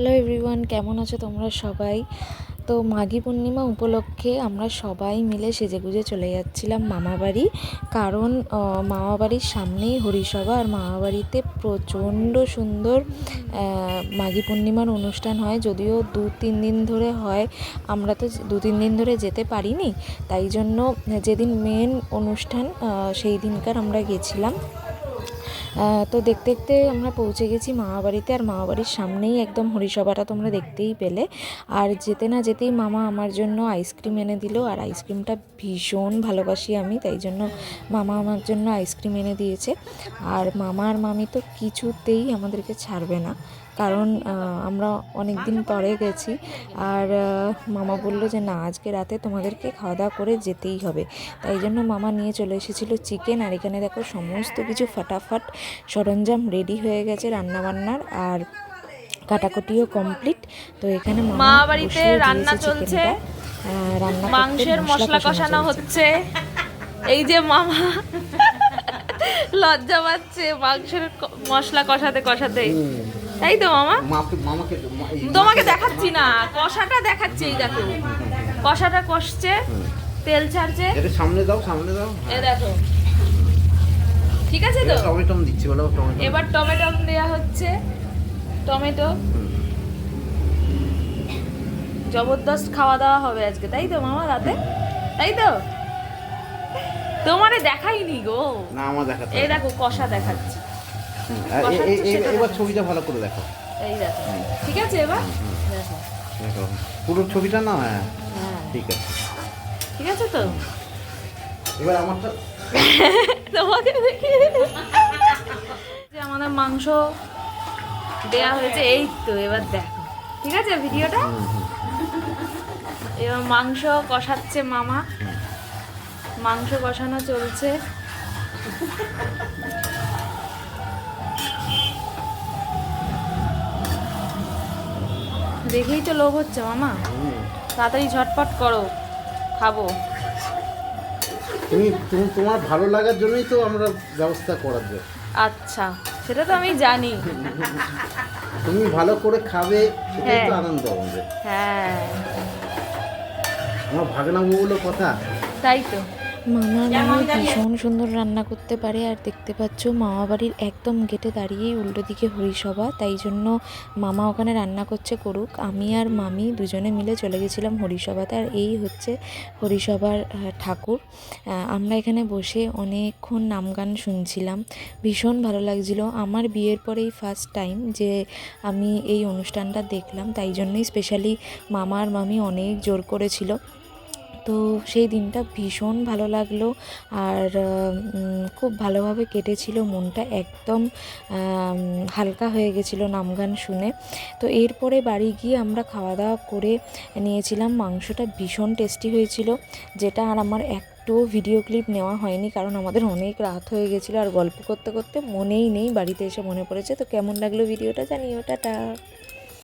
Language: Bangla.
হ্যালো এভরিওয়ান, কেমন আছো তোমরা সবাই? তো মাঘী পূর্ণিমা উপলক্ষে আমরা সবাই মিলে সেজেগুজে চলে যাচ্ছিলাম মামাবাড়ি কারণ মামাবাড়ির সামনেই হরিসভা আর মামাবাড়িতে প্রচণ্ড সুন্দর মাঘী পূর্ণিমার অনুষ্ঠান হয়। যদিও দু তিন দিন ধরে হয়, আমরা তো দু তিন দিন ধরে যেতে পারিনি। তাই জন্য যেদিন মেন অনুষ্ঠান সেই দিনকার আমরা গেছিলাম। তো দেখতে দেখতে আমরা পৌঁছে গেছি মামা বাড়িতে আর মামা বাড়ির সামনেই একদম হরিসভাটা তোমরা দেখতেই পেলে। আর যেতে না যেতেই মামা আমার জন্য আইসক্রিম এনে দিল আর আইসক্রিমটা ভীষণ ভালোবাসি আমি, তাই জন্য মামা আমার জন্য আইসক্রিম এনে দিয়েছে। আর মামা আর মামি তো কিছুতেই আমাদেরকে ছাড়বে না। কারণ আমরা অনেক দিন পরে গেছি আর মামা বলল যে না আজকে রাতে তোমাদেরকে খাওয়া দাওয়া করে যেতেই হবে। তাই জন্য মামা নিয়ে চলে এসেছিল চিকেন আর এখানে দেখো সমস্ত কিছু ফাটাফাট সরঞ্জাম রেডি হয়ে গেছে রান্নাবান্নার আর কাটাকুটিও কমপ্লিট তো এখানে মামা মা বাড়িতে রান্না চলছে। রান্না মাংসের মশলা কষানো হচ্ছে। এই যে মামা লজ্জা পাচ্ছে মাংসের মশলা কষাতে কষাতে। তাই তো মামা? মামাকে তোমাকে দেখাচ্ছি না কষাটা দেখাচ্ছি এই দেখো। কষাটা কষছে তেল ছাড়ছে। এটা সামনে দাও সামনে দাও। এ দেখো। ঠিক আছে তো? টমেটো দিচ্ছি বলো টমেটো এবার টমেটো দেওয়া হচ্ছে। টমেটো। জবরদস্ত খাওয়া দাওয়া হবে আজকে তাই তো মামা রাতে? তাই তো? তোমারে দেখাইনি গো। না আমার দেখাতে এই দেখো কষা দেখাচ্ছি। এবার ছবিটা ভালো করে দেখো। এই দেখো। ঠিক আছে এবার? দেখো। দেখো। পুরো ছবিটা না? হ্যাঁ। হ্যাঁ। ঠিক আছে। ঠিক আছে তো? এবার আমারটা তোমাকে দেখি যে আমাদের মাংস দেয়া হয়েছে এই তো এবার দেখো। ঠিক আছে ভিডিওটা। এবার মাংস কষাচ্ছে মামা। মাংস কষানো চলছে। দেখেই তো লোভ হচ্ছে মামা। তাড়াতাড়ি ঝটপট করো খাব। তুমি তুমি তোমার ভালো লাগার জন্যই তো আমরা ব্যবস্থা করার জন্য। আচ্ছা সেটা তো আমি জানি। তুমি ভালো করে খাবে সেটাই তো হ্যাঁ। আনন্দ আমাদের। হ্যাঁ। আমার ভাগনা বউগুলো কথা। তাই তো। মামার মামি ভীষণ সুন্দর রান্না করতে পারে আর দেখতে পাচ্ছ মামা বাড়ির একদম গেটে দাঁড়িয়েই উল্টো দিকে হরিসভা তাই জন্য মামা ওখানে রান্না করছে করুক। আমি আর মামি দুজনে মিলে চলে গেছিলাম হরিসভাতে আর এই হচ্ছে হরিসভার ঠাকুর। আমরা এখানে বসে অনেকক্ষণ নাম গান শুনছিলাম। ভীষণ ভালো লাগছিল। আমার বিয়ের পরেই ফার্স্ট টাইম যে আমি এই অনুষ্ঠানটা দেখলাম তাই জন্যই স্পেশালি মামা আর মামি অনেক জোর করেছিল। তো সেই দিনটা ভীষণ ভালো লাগল আর খুব ভালোভাবে কেটেছিল মনটা একদম হালকা হয়ে গেছিল নাম গান শুনে। তো এরপরে বাড়ি গিয়ে আমরা খাওয়া দাওয়া করে নিয়েছিলাম। মাংসটা ভীষণ টেস্টি হয়েছিল, যেটা আর আমার এক একটুও ভিডিও ক্লিপ নেওয়া হয়নি কারণ আমাদের অনেক রাত হয়ে গেছিল আর গল্প করতে করতে মনেই নেই বাড়িতে এসে মনে পড়েছে। তো কেমন লাগল ভিডিওটা জানিও, টাটা।